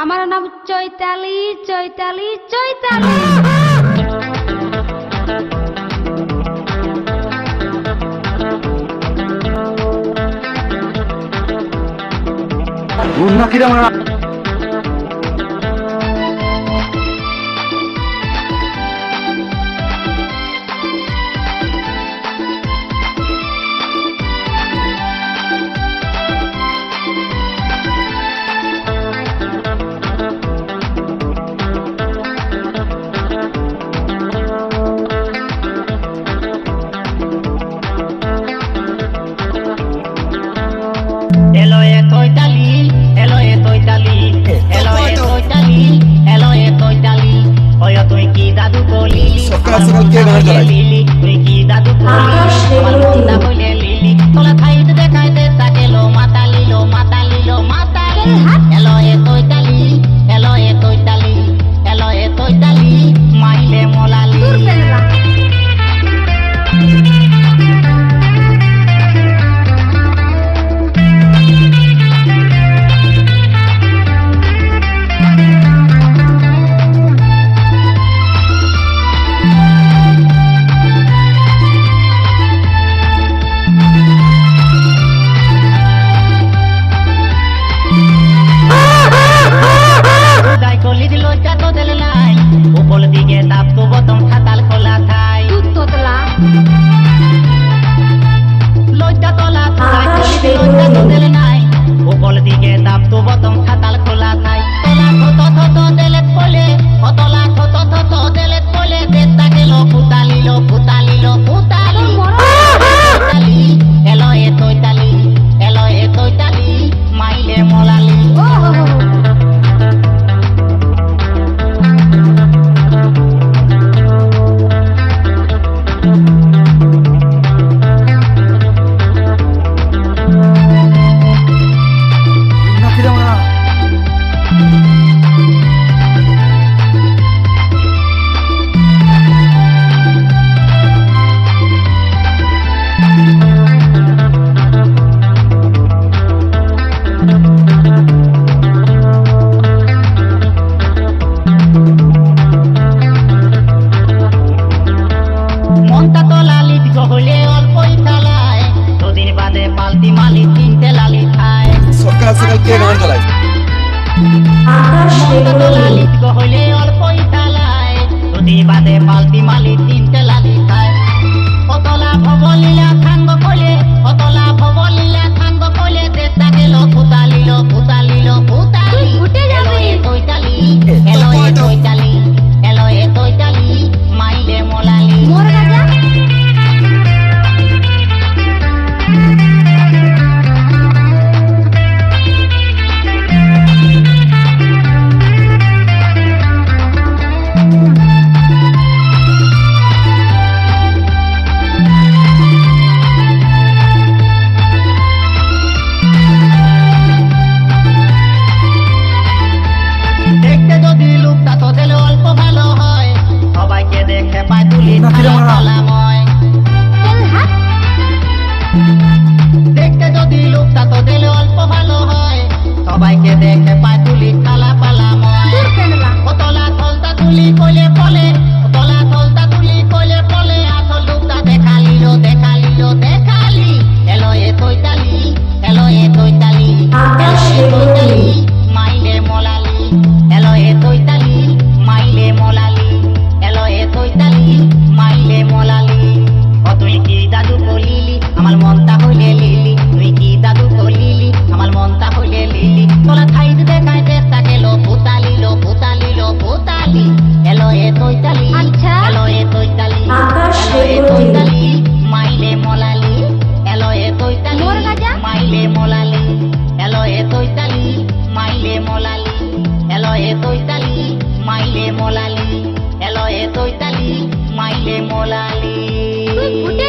আমার নাম Chaitali Chaitali Chaitali. উন্নতিরা internacional que é, né, আকাশ রেখে গহলে অল্পই চালায় যদি বাদে পাল্টি মালি দেখতে যদি লোকটা তো দিলে অল্প ভালো হয় সবাইকে দেখে পায় তুলি খালা পালা তোলা থলতা তুলি কলে ফলে তোলা থলতা তুলি কইলে এ তৈতালি এলো এ তৈতালি এ তৈতালি মাইলে মোলালি। এলো এ তৈতালি মাইলে মোলালি। এলো এ তৈতালি মাইলে মোলালি। ও তুই কি আমার মন মোলালি এলয়ে তৈতালি মাইলে মোলালি এলয়ে তৈতালি মাইলে মোলালি এলয়ে তৈতালি মাইলে মোলালি।